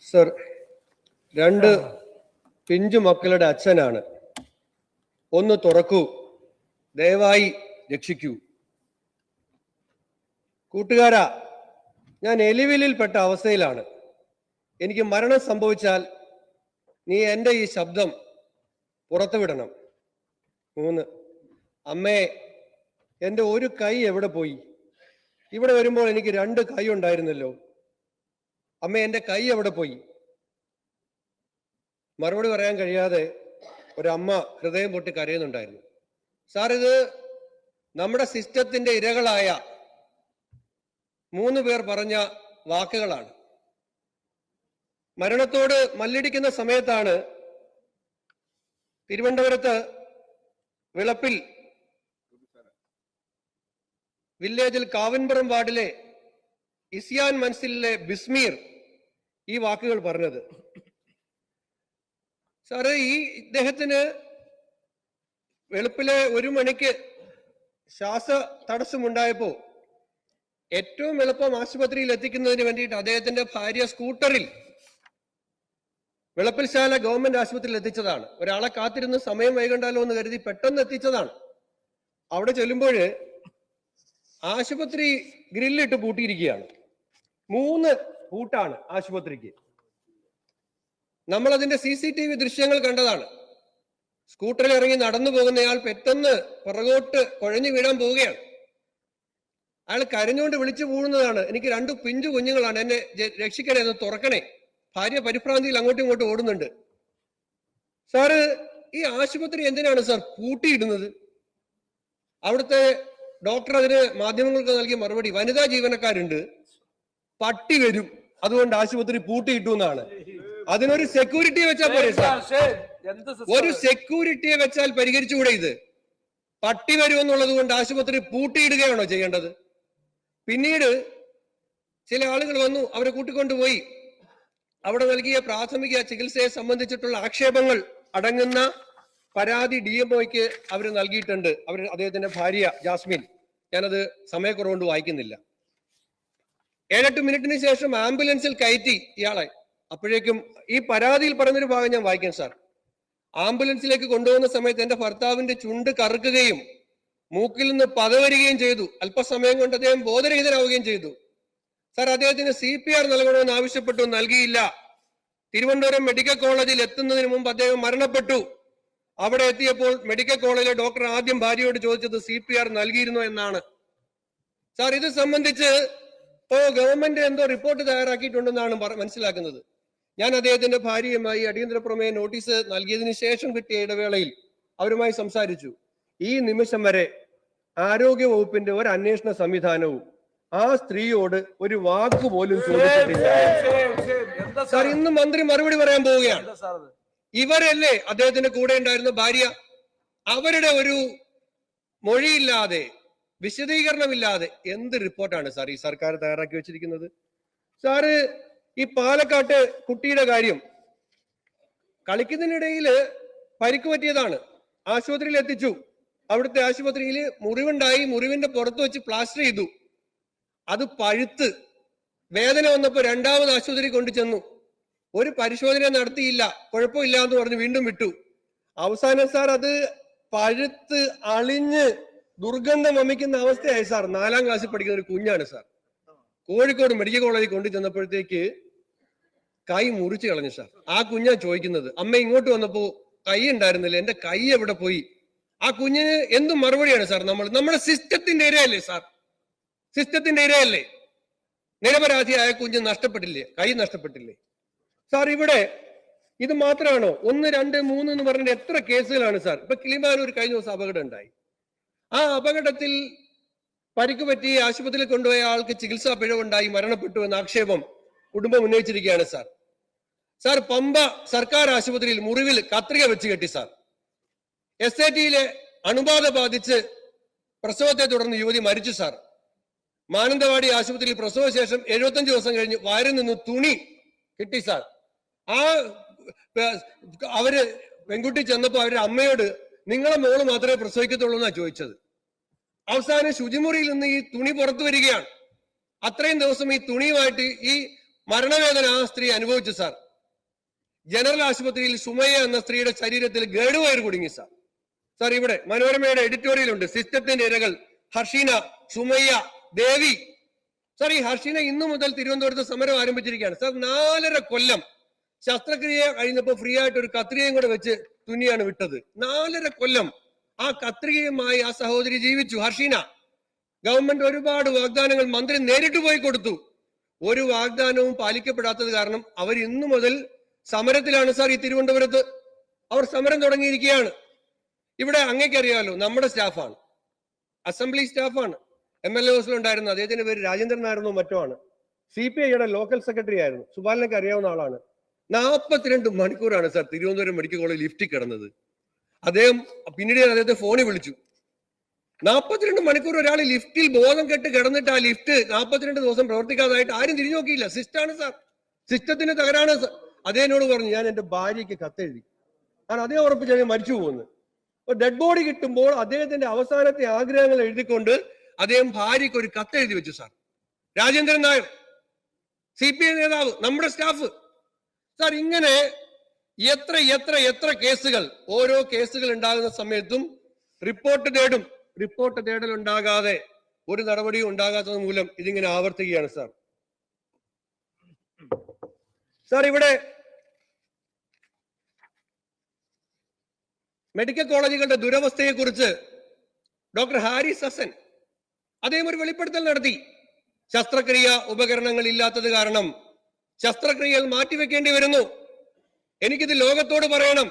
Sir രണ്ട് പിഞ്ചു മക്കളുടെ അച്ഛനാണ്. ഒന്ന് തുറക്കൂ. ദയവായി രക്ഷിക്കൂ. കൂട്ടുകാരാ ഞാൻ എലിവിലിൽപ്പെട്ട അവസ്ഥയിലാണ്. എനിക്ക് മരണം സംഭവിച്ചാൽ നീ എന്റെ ഈ ശബ്ദം പുറത്തുവിടണം. മൂന്ന് അമ്മേ എന്റെ ഒരു കൈ എവിടെ പോയി? ഇവിടെ വരുമ്പോൾ എനിക്ക് രണ്ട് കൈ ഉണ്ടായിരുന്നല്ലോ. അമ്മ എന്റെ കൈ എവിടെ പോയി? മറുപടി പറയാൻ കഴിയാതെ ഒരമ്മ ഹൃദയം പൊട്ടി കരയുന്നുണ്ടായിരുന്നു. സാർ ഇത് നമ്മുടെ സിസ്റ്റത്തിന്റെ ഇരകളായ മൂന്ന് പേർ പറഞ്ഞ വാക്കുകളാണ്. മരണത്തോട് മല്ലിടിക്കുന്ന സമയത്താണ് തിരുവനന്തപുരത്ത് വിളപ്പിൽ വില്ലേജിൽ കാവൻപുറം വാർഡിലെ ഇസിയാൻ മൻസിലെ ബിസ്മീർ ഈ വാക്കുകൾ പറഞ്ഞത്. സാറ് ഈ ഇദ്ദേഹത്തിന് വെളുപ്പിലെ ഒരു മണിക്ക് ശ്വാസ തടസ്സമുണ്ടായപ്പോ ഏറ്റവും എളുപ്പം ആശുപത്രിയിൽ എത്തിക്കുന്നതിന് വേണ്ടിയിട്ട് അദ്ദേഹത്തിന്റെ ഭാര്യ സ്കൂട്ടറിൽ വെളുപ്പിൽശാല ഗവൺമെന്റ് ആശുപത്രിയിൽ എത്തിച്ചതാണ്. ഒരാളെ കാത്തിരുന്ന് സമയം വൈകണ്ടല്ലോ എന്ന് കരുതി പെട്ടെന്ന് എത്തിച്ചതാണ്. അവിടെ ചെല്ലുമ്പോൾ ആശുപത്രി ഗ്രില്ലിട്ട് പൂട്ടിയിരിക്കുകയാണ്. മൂന്ന് പൂട്ടാണ് ആശുപത്രിക്ക്. നമ്മൾ അതിന്റെ സി സി ടി വി ദൃശ്യങ്ങൾ കണ്ടതാണ്. സ്കൂട്ടറിൽ ഇറങ്ങി നടന്നു പോകുന്നയാൾ പെട്ടെന്ന് പുറകോട്ട് കുഴഞ്ഞു വീഴാൻ പോവുകയാണ്. അയാൾ കരഞ്ഞുകൊണ്ട് വിളിച്ചു പോകുന്നതാണ് എനിക്ക് രണ്ട് പിഞ്ചു കുഞ്ഞുങ്ങളാണ് എന്നെ രക്ഷിക്കണേ എന്ന് തുറക്കണേ. ഭാര്യ പരിഭ്രാന്തിയിൽ അങ്ങോട്ടും ഇങ്ങോട്ടും ഓടുന്നുണ്ട്. സാറ് ഈ ആശുപത്രി എന്തിനാണ് സാർ പൂട്ടിയിടുന്നത്? അവിടുത്തെ ഡോക്ടർ അതിന് മാധ്യമങ്ങൾക്ക് നൽകിയ മറുപടി. വനിതാ ജീവനക്കാരുണ്ട്. പട്ടി വരും. അതുകൊണ്ട് ആശുപത്രി പൂട്ടിയിട്ടു എന്നാണ് അതിനൊരു സെക്യൂരിറ്റി വെച്ചാൽ പോരെ സാർ. ഒരു സെക്യൂരിറ്റിയെ വെച്ചാൽ പരിഹരിച്ചുകൂടെ ഇത്? പട്ടി വരുമെന്നുള്ളത് കൊണ്ട് ആശുപത്രി പൂട്ടിയിടുകയാണോ ചെയ്യേണ്ടത്? പിന്നീട് ചില ആളുകൾ വന്നു അവരെ കൂട്ടിക്കൊണ്ടുപോയി. അവിടെ നൽകിയ പ്രാഥമിക ചികിത്സയെ സംബന്ധിച്ചിട്ടുള്ള ആക്ഷേപങ്ങൾ അടങ്ങുന്ന പരാതി ഡി എം ഒക്ക് അവർ നൽകിയിട്ടുണ്ട്. അവർ അദ്ദേഹത്തിന്റെ ഭാര്യ ജാസ്മിൻ. ഞാനത് സമയക്കുറവുകൊണ്ട് വായിക്കുന്നില്ല. ഏഴെട്ട് മിനിറ്റിന് ശേഷം ആംബുലൻസിൽ കയറ്റി ഇയാളെ. അപ്പോഴേക്കും ഈ പരാതിയിൽ പറഞ്ഞൊരു ഭാഗം ഞാൻ വായിക്കാം സാർ. ആംബുലൻസിലേക്ക് കൊണ്ടുപോകുന്ന സമയത്ത് എന്റെ ഭർത്താവിന്റെ ചുണ്ട് കറുക്കുകയും മൂക്കിൽ നിന്ന് പതവരികയും ചെയ്തു. അല്പസമയം കൊണ്ട് അദ്ദേഹം ബോധരഹിതനാവുകയും ചെയ്തു. സാർ അദ്ദേഹത്തിന് സി പി ആർ നൽകണമെന്ന് ആവശ്യപ്പെട്ടു നൽകിയില്ല. തിരുവനന്തപുരം മെഡിക്കൽ കോളേജിൽ എത്തുന്നതിന് മുമ്പ് അദ്ദേഹം മരണപ്പെട്ടു. അവിടെ എത്തിയപ്പോൾ മെഡിക്കൽ കോളേജിലെ ഡോക്ടർ ആദ്യം ഭാര്യയോട് ചോദിച്ചത് സി പി ആർ നൽകിയിരുന്നു എന്നാണ്. സാർ ഇത് സംബന്ധിച്ച് ഇപ്പോ ഗവൺമെന്റ് എന്തോ റിപ്പോർട്ട് തയ്യാറാക്കിയിട്ടുണ്ടെന്നാണ് മനസ്സിലാക്കുന്നത്. ഞാൻ അദ്ദേഹത്തിന്റെ ഭാര്യയുമായി അടിയന്തര പ്രമേയ നോട്ടീസ് നൽകിയതിനു ശേഷം കിട്ടിയ ഇടവേളയിൽ അവരുമായി സംസാരിച്ചു. ഈ നിമിഷം വരെ ആരോഗ്യ വകുപ്പിന്റെ ഒരു അന്വേഷണ സംവിധാനവും ആ സ്ത്രീയോട് ഒരു വാക്ക് പോലും ചോദിച്ചിട്ടില്ല. സാർ? ഇന്ന് മന്ത്രി മറുപടി പറയാൻ പോവുകയാണ്. ഇവരല്ലേ അദ്ദേഹത്തിന്റെ കൂടെ ഉണ്ടായിരുന്ന ഭാര്യ? അവരുടെ ഒരു മൊഴിയില്ലാതെ വിശദീകരണമില്ലാതെ എന്ത് റിപ്പോർട്ടാണ് സാർ ഈ സർക്കാർ തയ്യാറാക്കി വെച്ചിരിക്കുന്നത്? സാറ് ഈ പാലക്കാട്ട് കുട്ടിയുടെ കാര്യം കളിക്കുന്നതിനിടയിൽ പരിക്ക് പറ്റിയതാണ്. ആശുപത്രിയിൽ എത്തിച്ചു. അവിടുത്തെ ആശുപത്രിയിൽ മുറിവുണ്ടായി മുറിവിന്റെ പുറത്ത് വെച്ച് പ്ലാസ്റ്റർ ചെയ്തു. അത് പഴുത്ത്. വേദന വന്നപ്പോൾ രണ്ടാമത് ആശുപത്രി കൊണ്ടു ചെന്നു. ഒരു പരിശോധന നടത്തിയില്ല. കുഴപ്പമില്ല എന്ന് പറഞ്ഞ് വീണ്ടും വിട്ടു. അവസാനം സാർ അത് പഴുത്ത് അളിഞ്ഞ് ദുർഗന്ധം വമിക്കുന്ന അവസ്ഥയായി സാർ. നാലാം ക്ലാസ്സിൽ പഠിക്കുന്ന ഒരു കുഞ്ഞാണ് സാർ. കോഴിക്കോട് മെഡിക്കൽ കോളേജിൽ കൊണ്ടു ചെന്നപ്പോഴത്തേക്ക് കൈ മുറിച്ച് കളഞ്ഞു സാർ. ആ കുഞ്ഞാ ചോദിക്കുന്നത് അമ്മ ഇങ്ങോട്ട് വന്നപ്പോ കൈ ഉണ്ടായിരുന്നില്ല എന്റെ കൈ എവിടെ പോയി? ആ കുഞ്ഞിന് എന്ത് മറുപടിയാണ് സാർ നമ്മൾ? നമ്മുടെ സിസ്റ്റത്തിന്റെ ഇരയല്ലേ സാർ? സിസ്റ്റത്തിന്റെ ഇരയല്ലേ? നിരപരാധിയായ കുഞ്ഞ് നഷ്ടപ്പെട്ടില്ലേ? കൈ നഷ്ടപ്പെട്ടില്ലേ? സാർ ഇവിടെ ഇത് മാത്രമാണോ? ഒന്ന് രണ്ട് മൂന്ന് എന്ന് പറഞ്ഞിട്ട് എത്ര കേസുകളാണ് സാർ? ഇപ്പൊ കിളിമാനൂർ കഴിഞ്ഞ ദിവസം അപകടം ഉണ്ടായി. ആ അപകടത്തിൽ പരിക്ക് പറ്റി ആശുപത്രിയിൽ കൊണ്ടുപോയ ആൾക്ക് ചികിത്സാ പിഴവുണ്ടായി മരണപ്പെട്ടു എന്ന ആക്ഷേപം കുടുംബം ഉന്നയിച്ചിരിക്കുകയാണ് സാർ. സാർ പമ്പ സർക്കാർ ആശുപത്രിയിൽ മുറിവിൽ കത്രിക വെച്ച് കെട്ടി സാർ. എസ് ഐ ടിയിലെ അണുബാധ ബാധിച്ച് പ്രസവത്തെ തുടർന്ന് യുവതി മരിച്ചു സാർ. മാനന്തവാടി ആശുപത്രിയിൽ പ്രസവശേഷം എഴുപത്തഞ്ച് ദിവസം കഴിഞ്ഞ് വയറിൽ നിന്ന് തുണി കിട്ടി സാർ. ആ അവർ പെൺകുട്ടി ചെന്നപ്പോ അവരുടെ അമ്മയോട് നിങ്ങളെ മോൾ മാത്രമേ പ്രസവിക്കത്തുള്ളൂ എന്നാ ചോദിച്ചത്. അവസാനം ശുചിമുറിയിൽ നിന്ന് ഈ തുണി പുറത്തു വരികയാണ്. അത്രയും ദിവസം ഈ തുണിയുമായിട്ട് ഈ മരണവേദന ആ സ്ത്രീ അനുഭവിച്ചു സാർ. ജനറൽ ആശുപത്രിയിൽ സുമയ്യ എന്ന സ്ത്രീയുടെ ശരീരത്തിൽ ഗഡുവയർ കുടുങ്ങി സാർ. സാർ ഇവിടെ മനോരമയുടെ എഡിറ്റോറിയൽ ഉണ്ട് സിസ്റ്റത്തിന്റെ ഇരകൾ ഹർഷീന സുമയ്യ ദേവി. സാർ ഈ ഹർഷീന ഇന്നു മുതൽ തിരുവനന്തപുരത്ത് സമരം ആരംഭിച്ചിരിക്കുകയാണ്. സാർ നാലര കൊല്ലം ശസ്ത്രക്രിയ കഴിഞ്ഞപ്പോൾ ഫ്രീ ആയിട്ട് ഒരു കത്രികയും കൂടെ വെച്ച് തുന്നിയാണ് വിട്ടത്. നാലര കൊല്ലം ആ കത്രികയുമായി ആ സഹോദരി ജീവിച്ചു. ഹർഷീന ഗവൺമെന്റ് ഒരുപാട് വാഗ്ദാനങ്ങൾ മന്ത്രി നേരിട്ട് പോയി കൊടുത്തു. ഒരു വാഗ്ദാനവും പാലിക്കപ്പെടാത്തത് കാരണം അവർ ഇന്നു മുതൽ സമരത്തിലാണ് സാർ ഈ തിരുവനന്തപുരത്ത്. അവർ സമരം തുടങ്ങിയിരിക്കുകയാണ്. ഇവിടെ അങ്ങേക്കറിയാമല്ലോ നമ്മുടെ സ്റ്റാഫാണ്. അസംബ്ലി സ്റ്റാഫാണ്. എം എൽ എ ഹൗസിലുണ്ടായിരുന്നു അദ്ദേഹത്തിന്റെ പേര് രാജേന്ദ്രൻ നായർന്നോ മറ്റോ ആണ്. സി പി ഐയുടെ ലോക്കൽ സെക്രട്ടറി ആയിരുന്നു. സുബാലിനൊക്കെ അറിയാവുന്ന ആളാണ്. നാൽപ്പത്തിരണ്ട് മണിക്കൂറാണ് സാർ തിരുവനന്തപുരം മെഡിക്കൽ കോളേജ് ലിഫ്റ്റിൽ കിടന്നത്. അദ്ദേഹം പിന്നീട് ഞാൻ അദ്ദേഹത്തെ ഫോണിൽ വിളിച്ചു. നാൽപ്പത്തിരണ്ട് മണിക്കൂർ ഒരാൾ ലിഫ്റ്റിൽ ബോധം കെട്ട് കിടന്നിട്ട് ആ ലിഫ്റ്റ് നാൽപ്പത്തിരണ്ട് ദിവസം പ്രവർത്തിക്കാതായിട്ട് ആരും തിരിഞ്ഞു നോക്കിയില്ല. സിസ്റ്റാണ് സാർ. സിസ്റ്റത്തിന് തകരാണ് സാർ അദ്ദേഹനോട് പറഞ്ഞു ഞാൻ എന്റെ ഭാര്യയ്ക്ക് കത്തെഴുതി. കാരണം അദ്ദേഹം ഉറപ്പിച്ച് ഞാൻ മരിച്ചു പോകുന്നു. അപ്പൊ ഡെഡ് ബോഡി കിട്ടുമ്പോൾ അദ്ദേഹത്തിന്റെ അവസാനത്തെ ആഗ്രഹങ്ങൾ എഴുതിക്കൊണ്ട് അദ്ദേഹം ഭാര്യയ്ക്ക് ഒരു കത്തെഴുതി വെച്ചു sir. Rajendran Nair C P I നേതാവ് നമ്മുടെ സ്റ്റാഫ്. സാർ ഇങ്ങനെ എത്ര എത്ര എത്ര കേസുകൾ ഓരോ കേസുകൾ ഉണ്ടാകുന്ന സമയത്തും റിപ്പോർട്ട് തേടും. റിപ്പോർട്ട് തേടൽ ഉണ്ടാകാതെ ഒരു നടപടിയും ഉണ്ടാകാത്തത് മൂലം ഇതിങ്ങനെ ആവർത്തിക്കുകയാണ് സാർ. സാർ ഇവിടെ മെഡിക്കൽ കോളേജുകളുടെ ദുരവസ്ഥയെ കുറിച്ച് ഡോക്ടർ ഹാരി സസൻ അദ്ദേഹം ഒരു വെളിപ്പെടുത്തൽ നടത്തി. ശസ്ത്രക്രിയ ഉപകരണങ്ങൾ ഇല്ലാത്തത് കാരണം ശസ്ത്രക്രിയകൾ മാറ്റിവെക്കേണ്ടി വരുന്നു. എനിക്കിത് ലോകത്തോട് പറയണം.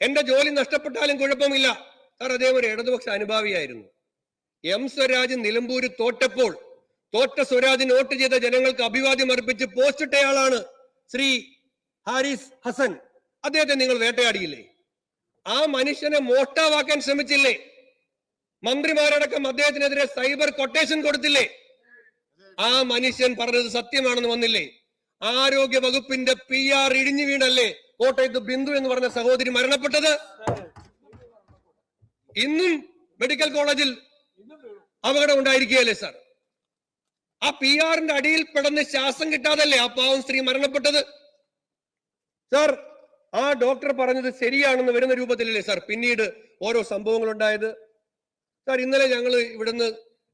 എന്റെ ജോലി നഷ്ടപ്പെട്ടാലും കുഴപ്പമില്ല. സാർ അദ്ദേഹം ഒരു ഇടതുപക്ഷ അനുഭാവിയായിരുന്നു. എം സ്വരാജ് നിലമ്പൂര് തോറ്റപ്പോൾ തോറ്റ സ്വരാജ് നോട്ട് ചെയ്ത ജനങ്ങൾക്ക് അഭിവാദ്യം അർപ്പിച്ച് പോസ്റ്റ് ഇട്ടയാളാണ് ശ്രീ ഹാരിസ് ഹസൻ. അദ്ദേഹത്തെ നിങ്ങൾ വേട്ടയാടിയില്ലേ? ആ മനുഷ്യനെ മോഷ്ടാവാക്കാൻ ശ്രമിച്ചില്ലേ? മന്ത്രിമാരടക്കം അദ്ദേഹത്തിനെതിരെ സൈബർ കൊട്ടേഷൻ കൊടുത്തില്ലേ? ആ മനുഷ്യൻ പറഞ്ഞത് സത്യമാണെന്ന് വന്നില്ലേ? ആരോഗ്യ വകുപ്പിന്റെ പി ആർ ഇടിഞ്ഞു വീണല്ലേ? കോട്ടയത്ത് ബിന്ദു എന്ന് പറഞ്ഞ സഹോദരി മരണപ്പെട്ടത്? ഇന്നും മെഡിക്കൽ കോളേജിൽ അപകടം ഉണ്ടായിരിക്കുകയല്ലേ സാർ? ആ പി ആറിന്റെ അടിയിൽ പെടുന്ന ശ്വാസം കിട്ടാതല്ലേ ആ പാവം സ്ത്രീ മരണപ്പെട്ടത്? സാർ ആ ഡോക്ടർ പറഞ്ഞത് ശരിയാണെന്ന് വരുന്ന രൂപത്തിലല്ലേ സാർ പിന്നീട് ഓരോ സംഭവങ്ങൾ ഉണ്ടായത് സാർ ഇന്നലെ ഞങ്ങൾ ഇവിടുന്ന്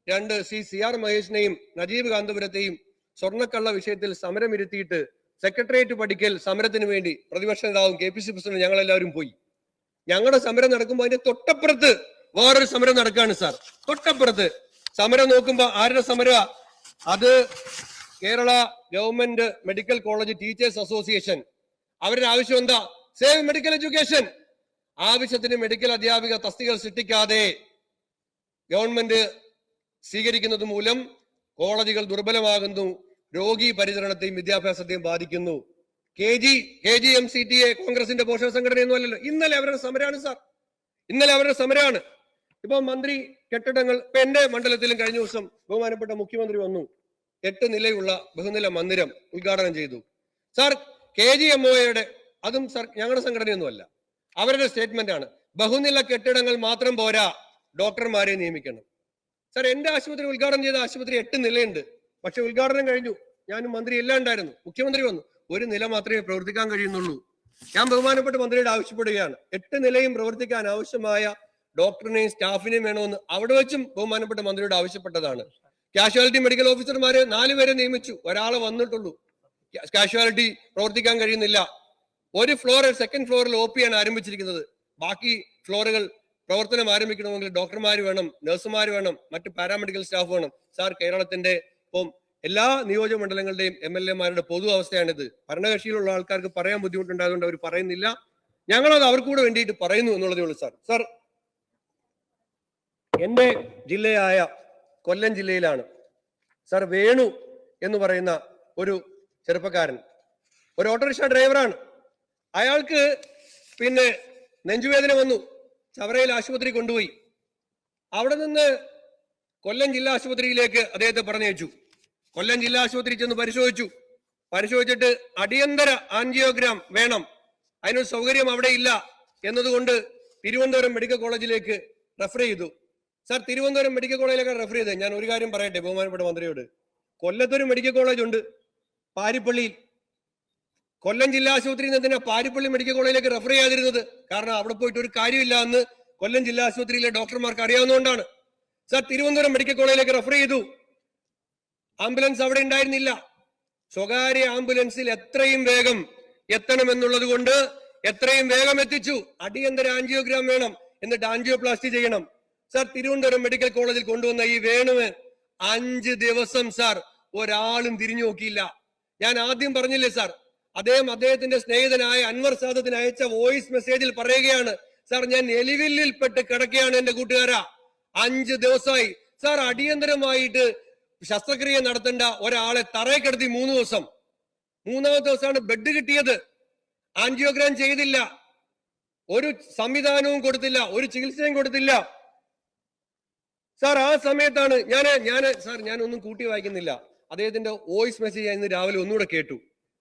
രണ്ട് സി സി ആർ മഹേഷിനെയും നജീബ് കാന്തപുരത്തെയും സ്വർണക്കള്ള വിഷയത്തിൽ സമരം ഇരുത്തിയിട്ട് സെക്രട്ടേറിയറ്റ് പഠിക്കൽ സമരത്തിന് വേണ്ടി പ്രതിപക്ഷ നേതാവും കെ പി സി പ്രസിഡന്റ് ഞങ്ങളെല്ലാവരും പോയി. ഞങ്ങളുടെ സമരം നടക്കുമ്പോൾ അതിന്റെ തൊട്ടപ്പുറത്ത് വേറൊരു സമരം നടക്കുകയാണ് സാർ. തൊട്ടപ്പുറത്ത്. സമരം നോക്കുമ്പോൾ ആരുടെ സമര അത് Kerala government medical college teachers association. അവരുടെ ആവശ്യം എന്താ? സേവ് മെഡിക്കൽ എഡ്യൂക്കേഷൻ ആവശ്യത്തിന് മെഡിക്കൽ അധ്യാപിക തസ്തികൾ സൃഷ്ടിക്കാതെ ഗവൺമെന്റ് സ്വീകരിക്കുന്നത് മൂലം കോളേജുകൾ ദുർബലമാകുന്നു. രോഗി പരിചരണത്തെയും വിദ്യാഭ്യാസത്തെയും ബാധിക്കുന്നു. K G K G M C T A കോൺഗ്രസിന്റെ പോഷക സംഘടനയൊന്നും അല്ലല്ലോ ഇന്നലെ അവരുടെ സമരമാണ് സാർ. ഇന്നലെ അവരുടെ സമരമാണ് ഇപ്പൊ മന്ത്രി കെട്ടിടങ്ങൾ ഇപ്പൊ എന്റെ മണ്ഡലത്തിലും കഴിഞ്ഞ ദിവസം ബഹുമാനപ്പെട്ട മുഖ്യമന്ത്രി വന്നു. എട്ട് നിലയുള്ള ബഹുനില മന്ദിരം ഉദ്ഘാടനം ചെയ്തു. സാർ കെ ജി എം ഒയുടെ അതും സാർ ഞങ്ങളുടെ സംഘടനയൊന്നുമല്ല. അവരുടെ സ്റ്റേറ്റ്മെന്റ് ആണ് ബഹുനില കെട്ടിടങ്ങൾ മാത്രം പോരാ ഡോക്ടർമാരെ നിയമിക്കണം. സാർ എന്റെ ആശുപത്രി ഉദ്ഘാടനം ചെയ്ത ആശുപത്രി എട്ട് നിലയുണ്ട്. പക്ഷെ ഉദ്ഘാടനം കഴിഞ്ഞു. ഞാൻ മന്ത്രി എല്ലാം ഉണ്ടായിരുന്നു. മുഖ്യമന്ത്രി വന്നു. ഒരു നില മാത്രമേ പ്രവർത്തിക്കാൻ കഴിയുന്നുള്ളൂ. ഞാൻ ബഹുമാനപ്പെട്ട മന്ത്രിയോട് ആവശ്യപ്പെടുകയാണ്. എട്ട് നിലയും പ്രവർത്തിക്കാൻ ആവശ്യമായ ഡോക്ടറിനെയും സ്റ്റാഫിനെയും വേണമെന്ന് അവിടെ വെച്ചും ബഹുമാനപ്പെട്ട മന്ത്രിയോട് ആവശ്യപ്പെട്ടതാണ്. കാഷ്വാലിറ്റി മെഡിക്കൽ ഓഫീസർമാരെ നാലുപേരെ നിയമിച്ചു. ഒരാളെ വന്നിട്ടുള്ളൂ. കാഷ്വാലിറ്റി പ്രവർത്തിക്കാൻ കഴിയുന്നില്ല. ഒരു ഫ്ലോർ സെക്കൻഡ് ഫ്ലോറിൽ ഒ പി ആണ് ആരംഭിച്ചിരിക്കുന്നത്. ബാക്കി ഫ്ലോറുകൾ പ്രവർത്തനം ആരംഭിക്കണമെങ്കിൽ ഡോക്ടർമാർ വേണം നഴ്സുമാർ വേണം മറ്റ് പാരാമെഡിക്കൽ സ്റ്റാഫ് വേണം. സാർ കേരളത്തിന്റെ ഇപ്പം എല്ലാ നിയോജക മണ്ഡലങ്ങളുടെയും എം എൽ എമാരുടെ പൊതു അവസ്ഥയാണിത്. ഭരണകക്ഷിയിലുള്ള ആൾക്കാർക്ക് പറയാൻ ബുദ്ധിമുട്ടുണ്ടായതുകൊണ്ട് അവർ പറയുന്നില്ല. ഞങ്ങളത് അവർക്കൂടെ വേണ്ടിയിട്ട് പറയുന്നു എന്നുള്ളതേ ഉള്ളൂ സാർ. സാർ എന്റെ ജില്ലയായ കൊല്ലം ജില്ലയിലാണ് സാർ വേണു എന്ന് പറയുന്ന ഒരു ചെറുപ്പക്കാരൻ. ഒരു ഓട്ടോറിക്ഷ ഡ്രൈവറാണ്. അയാൾക്ക് പിന്നെ നെഞ്ചുവേദന വന്നു. ചവറയിൽ ആശുപത്രി കൊണ്ടുപോയി. അവിടെ നിന്ന് കൊല്ലം ജില്ലാ ആശുപത്രിയിലേക്ക് അദ്ദേഹത്തെ പറഞ്ഞയച്ചു. കൊല്ലം ജില്ലാ ആശുപത്രി ചെന്ന് പരിശോധിച്ചു. പരിശോധിച്ചിട്ട് അടിയന്തര ആൻജിയോഗ്രാം വേണം. അതിനൊരു സൗകര്യം അവിടെ ഇല്ല എന്നതുകൊണ്ട് തിരുവനന്തപുരം മെഡിക്കൽ കോളേജിലേക്ക് റെഫർ ചെയ്തു. സാർ തിരുവനന്തപുരം മെഡിക്കൽ കോളേജിലേക്ക് റെഫർ ചെയ്തത് ഞാൻ ഒരു കാര്യം പറയട്ടെ ബഹുമാനപ്പെട്ട മന്ത്രിയോട്. കൊല്ലത്തൊരു മെഡിക്കൽ കോളേജ് ഉണ്ട്. പാരിപ്പള്ളിയിൽ കൊല്ലം ജില്ലാ ആശുപത്രിയിൽ നിന്ന് എന്തിനാ പാരിപ്പള്ളി മെഡിക്കൽ കോളേജിലേക്ക് റെഫർ ചെയ്യാതിരുന്നത്? കാരണം അവിടെ പോയിട്ട് ഒരു കാര്യമില്ല എന്ന് കൊല്ലം ജില്ലാ ആശുപത്രിയിലെ ഡോക്ടർമാർക്ക് അറിയാവുന്നതുകൊണ്ടാണ്. സാർ തിരുവനന്തപുരം മെഡിക്കൽ കോളേജിലേക്ക് റെഫർ ചെയ്തു. ആംബുലൻസ് അവിടെ ഉണ്ടായിരുന്നില്ല. സ്വകാര്യ ആംബുലൻസിൽ എത്രയും വേഗം എത്തണമെന്നുള്ളത് കൊണ്ട് എത്രയും വേഗം എത്തിച്ചു. അടിയന്തര ആൻജിയോഗ്രാം വേണം എന്നിട്ട് ആൻജിയോപ്ലാസ്റ്റി ചെയ്യണം. സർ തിരുവനന്തപുരം മെഡിക്കൽ കോളേജിൽ കൊണ്ടുവന്ന ഈ വേണുവ് അഞ്ച് ദിവസം സാർ ഒരാളും തിരിഞ്ഞു നോക്കിയില്ല. ഞാൻ ആദ്യം പറഞ്ഞില്ലേ സാർ അദ്ദേഹം അദ്ദേഹത്തിന്റെ സ്നേഹിതനായ അൻവർ സാദത്തിന് അയച്ച വോയിസ് മെസ്സേജിൽ പറയുകയാണ് സാർ ഞാൻ എലിവില്ലിൽ പെട്ട് കിടക്കുകയാണ് എന്റെ കൂട്ടുകാരാ. അഞ്ച് ദിവസമായി സാർ അടിയന്തരമായിട്ട് ശസ്ത്രക്രിയ നടത്തേണ്ട ഒരാളെ തറയെ കിടത്തി മൂന്ന് ദിവസം. മൂന്നാമത്തെ ദിവസമാണ് ബെഡ് കിട്ടിയത്. ആൻജിയോഗ്രാം ചെയ്തില്ല. ഒരു സംവിധാനവും കൊടുത്തില്ല. ഒരു ചികിത്സയും കൊടുത്തില്ല. സാർ ആ സമയത്താണ് ഞാൻ ഞാൻ സാർ ഞാൻ ഒന്നും കൂട്ടി വായിക്കുന്നില്ല. അദ്ദേഹത്തിന്റെ വോയിസ് മെസ്സേജ് ഞാൻ ഇന്ന് രാവിലെ ഒന്നുകൂടെ കേട്ടു.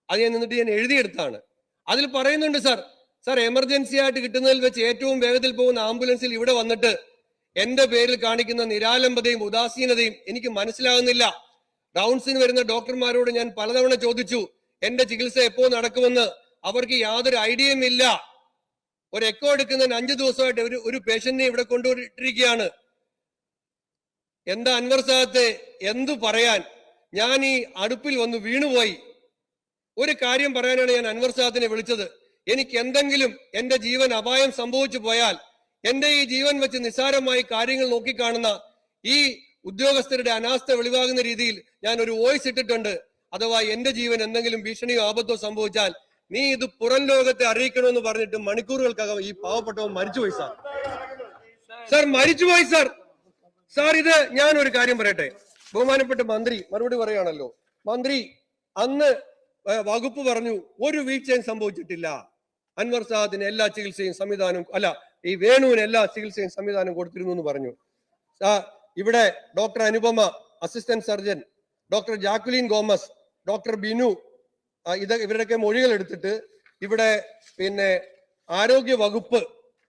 അത് ഞാൻ നിന്നിട്ട് ഞാൻ എഴുതിയെടുത്താണ്. അതിൽ പറയുന്നുണ്ട് സാർ സാർ എമർജൻസി ആയിട്ട് കിട്ടുന്നതിൽ വെച്ച് ഏറ്റവും വേഗത്തിൽ പോകുന്ന ആംബുലൻസിൽ ഇവിടെ വന്നിട്ട് എന്റെ പേരിൽ കാണിക്കുന്ന നിരാലംബതയും ഉദാസീനതയും എനിക്ക് മനസ്സിലാകുന്നില്ല. റൗണ്ട്സിന് വരുന്ന ഡോക്ടർമാരോട് ഞാൻ പലതവണ ചോദിച്ചു എന്റെ ചികിത്സ എപ്പോ നടക്കുമെന്ന്? അവർക്ക് യാതൊരു ഐഡിയയും ഇല്ല. ഒരു എക്കോ എടുക്കുന്നതിന് അഞ്ചു ദിവസമായിട്ട് ഒരു ഒരു പേഷ്യന്റിനെ ഇവിടെ കൊണ്ടുപോയിട്ടിരിക്കുകയാണ് എന്താ അൻവർ സാഹത്തെ എന്തു പറയാൻ? ഞാൻ ഈ അടുപ്പിൽ വന്ന് വീണുപോയി. ഒരു കാര്യം പറയാനാണ് ഞാൻ അൻവർ സാഹത്തിനെ വിളിച്ചത്. എനിക്ക് എന്തെങ്കിലും എന്റെ ജീവൻ അപായം സംഭവിച്ചു പോയാൽ എന്റെ ഈ ജീവൻ വെച്ച് നിസ്സാരമായി കാര്യങ്ങൾ നോക്കിക്കാണുന്ന ഈ ഉദ്യോഗസ്ഥരുടെ അനാസ്ഥ വെളിവാകുന്ന രീതിയിൽ ഞാൻ ഒരു വോയിസ് ഇട്ടിട്ടുണ്ട്. അഥവാ എന്റെ ജീവൻ എന്തെങ്കിലും ഭീഷണിയോ ആപത്തോ സംഭവിച്ചാൽ നീ ഇത് പുറം ലോകത്തെ അറിയിക്കണമെന്ന് പറഞ്ഞിട്ട് മണിക്കൂറുകൾക്കകം ഈ പാവപ്പെട്ടവൻ മരിച്ചുപോയി സാർ സാർ മരിച്ചുപോയി സാർ സാർ ഇത് ഞാൻ ഒരു കാര്യം പറയട്ടെ. ബഹുമാനപ്പെട്ട മന്ത്രി മറുപടി പറയുകയാണല്ലോ. മന്ത്രി അന്ന് വകുപ്പ് പറഞ്ഞു ഒരു വീഴ്ചയും സംഭവിച്ചിട്ടില്ല. അൻവർ സാദിന് എല്ലാ ചികിത്സയും സംവിധാനവും അല്ല ഈ വേണുവിന് എല്ലാ ചികിത്സയും സംവിധാനം കൊടുത്തിരുന്നു എന്ന് പറഞ്ഞു. ഇവിടെ doctor Anupama assistant surgeon doctor Jacqueline Gomez doctor Binu ഇത് ഇവരുടെയൊക്കെ മൊഴികൾ എടുത്തിട്ട് ഇവിടെ പിന്നെ ആരോഗ്യ വകുപ്പ്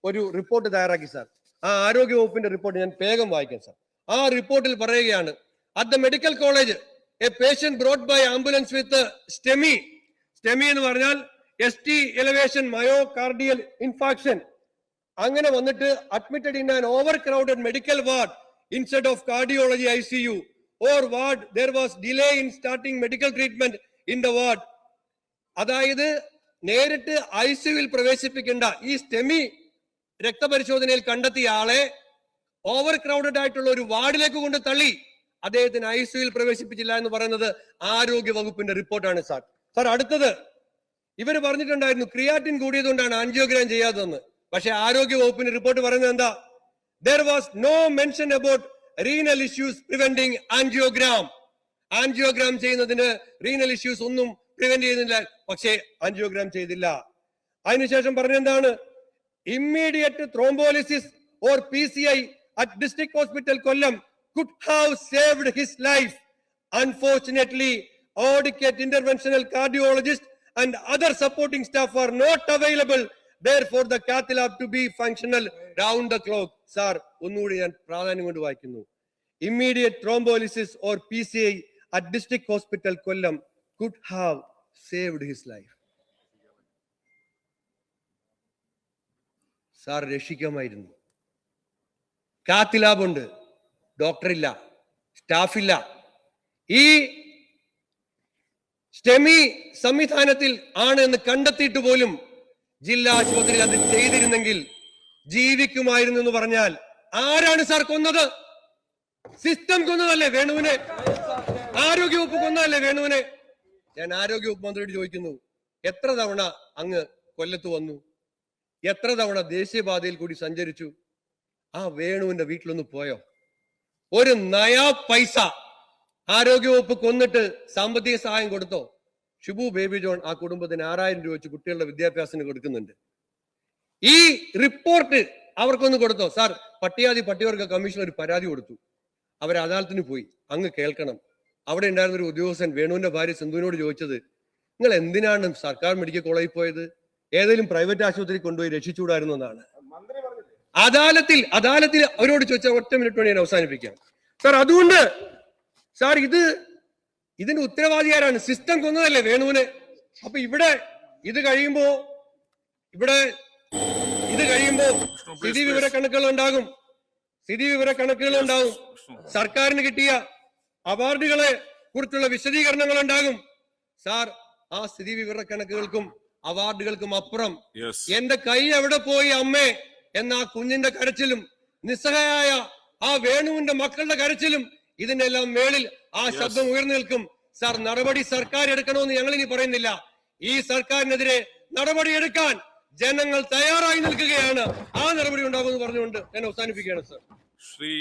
ഒരു റിപ്പോർട്ട് തയ്യാറാക്കി സാർ ആ ആരോഗ്യ വകുപ്പിന്റെ റിപ്പോർട്ട് ഞാൻ വേഗം വായിക്കാം സാർ ആ റിപ്പോർട്ടിൽ പറയുകയാണ് at the medical college a patient brought by ambulance with STEMI STEMI എന്ന് പറഞ്ഞാൽ S T elevation myocardial infarction അങ്ങനെ വന്നിട്ട് admitted in an overcrowded medical ward instead of cardiology I C U or ward there was delay in starting medical treatment in the ward അതായത് നേരിട്ട് I സിയുവിൽ പ്രവേശിപ്പിക്കേണ്ട ഈ STEMI രക്തപരിശോധനയിൽ കണ്ടെത്തിയ ആളെ over crowded ആയിട്ടുള്ള ഒരു വാർഡിലേക്ക് കൊണ്ട് തള്ളി. അദ്ദേഹത്തിന് ഐ സിയുവിൽ പ്രവേശിപ്പിച്ചില്ല എന്ന് പറയുന്നത് ആരോഗ്യ വകുപ്പിന്റെ റിപ്പോർട്ടാണ് സാർ. സാർ അടുത്തത് ഇവർ പറഞ്ഞിട്ടുണ്ടായിരുന്നു ക്രിയാറ്റിൻ കൂടിയതുകൊണ്ടാണ് ആൻജിയോഗ്രാം ചെയ്യാത്തതെന്ന്. പക്ഷെ ആരോഗ്യ വകുപ്പിന്റെ റിപ്പോർട്ട് പറയുന്നത് എന്താ? There was no mention about renal issues preventing angiogram angiogram ചെയ്യുന്നതിന് റീനൽ ഇഷ്യൂസ് ഒന്നും പ്രിവെന്റ് ചെയ്യുന്നില്ല. പക്ഷേ ആൻജിയോഗ്രാം ചെയ്തില്ല. അതിനുശേഷം പറഞ്ഞെന്താണ് immediate thrombolysis or P C I at district hospital Kollam could have saved his life unfortunately adequate interventional cardiologist and other supporting staff are not available. Therefore, the cath lab to be functional round the clock. Sir ഒന്നുകൂടി ഞാൻ പ്രാധാന്യം കൊണ്ട് വായിക്കുന്നു. Immediate thrombolysis or P C I at district hospital Kollam could have saved his life sir രക്ഷിക്കാമായിരുന്നു. Cath lab ഉണ്ട്. ഡോക്ടറില്ല സ്റ്റാഫില്ല ഈ STEMI സംവിധാനത്തിൽ ആണ് എന്ന് കണ്ടെത്തിയിട്ട് പോലും ജില്ലാ ആശുപത്രിയിൽ അത് ചെയ്തിരുന്നെങ്കിൽ ജീവിക്കുമായിരുന്നു എന്ന് പറഞ്ഞാൽ ആരാണ് സാർ കൊന്നത്? സിസ്റ്റം കൊന്നതല്ലേ വേണുവിനെ? ആരോഗ്യവകുപ്പ് കൊന്നതല്ലേ വേണുവിനെ? ഞാൻ ആരോഗ്യവകുപ്പ് മന്ത്രിയോട് ചോദിക്കുന്നു എത്ര തവണ അങ്ങ് കൊല്ലത്ത് വന്നു? എത്ര തവണ ദേശീയപാതയിൽ കൂടി സഞ്ചരിച്ചു? ആ വേണുവിന്റെ വീട്ടിലൊന്ന് പോയോ? ഒരു നയാ പൈസ ആരോഗ്യവകുപ്പ് കൊന്നിട്ട് സാമ്പത്തിക സഹായം കൊടുത്തോ? ഷിബു ബേബി ജോൺ ആ കുടുംബത്തിന് ആറായിരം രൂപ വെച്ച് കുട്ടികളുടെ വിദ്യാഭ്യാസത്തിന് കൊടുക്കുന്നുണ്ട്. ഈ റിപ്പോർട്ട് അവർക്കൊന്ന് കൊടുത്തോ? സാർ പട്ടികാതി പട്ടികവർഗ കമ്മീഷൻ ഒരു പരാതി കൊടുത്തു. അവർ അദാലത്തിന് പോയി. അങ്ങ് കേൾക്കണം. അവിടെ ഉണ്ടായിരുന്ന ഒരു ഉദ്യോഗസ്ഥൻ വേണുവിന്റെ ഭാര്യ സിന്ധുവിനോട് ചോദിച്ചത് നിങ്ങൾ എന്തിനാണ് സർക്കാർ മെഡിക്കൽ കോളേജിൽ പോയത്? ഏതെങ്കിലും പ്രൈവറ്റ് ആശുപത്രി കൊണ്ടുപോയി രക്ഷിച്ചുകൂടായിരുന്നു എന്നാണ്. അദാലത്തിൽ അദാലത്തിൽ അവരോട് ചോദിച്ചാൽ ഒറ്റ മിനിറ്റ് വേണ്ടി ഞാൻ അവസാനിപ്പിക്കാം. സാർ അതുകൊണ്ട് സാർ ഇത് ഇതിന് ഉത്തരവാദി ആരാണ് സിസ്റ്റം കൊന്നതല്ലേ വേണുവിന്? അപ്പൊ ഇവിടെ ഇത് കഴിയുമ്പോ ഇവിടെ ഇത് കഴിയുമ്പോ സ്ഥിതി വിവര കണക്കുകൾ ഉണ്ടാകും സ്ഥിതി വിവര കണക്കുകൾ ഉണ്ടാകും സർക്കാരിന് കിട്ടിയ അവാർഡുകളെ കുറിച്ചുള്ള വിശദീകരണങ്ങൾ ഉണ്ടാകും സാർ ആ സ്ഥിതി വിവര കണക്കുകൾക്കും അവാർഡുകൾക്കും അപ്പുറം എന്റെ കൈ എവിടെ പോയി അമ്മേ? എന്ന ആ കുഞ്ഞിന്റെ കരച്ചിലും നിസ്സഹായ ആ വേണുവിന്റെ മക്കളുടെ കരച്ചിലും ഇതിനെല്ലാം മേളിൽ ആ ശബ്ദം ഉയർന്നു നിൽക്കും. സാർ നടപടി സർക്കാർ എടുക്കണമെന്ന് ഞങ്ങൾ ഇനി പറയുന്നില്ല. ഈ സർക്കാരിനെതിരെ നടപടി എടുക്കാൻ ജനങ്ങൾ തയ്യാറായി നിൽക്കുകയാണ്. ആ നടപടി ഉണ്ടാകുമെന്ന് പറഞ്ഞുകൊണ്ട് ഞാൻ അവസാനിപ്പിക്കുകയാണ് സാർ. ശ്രീ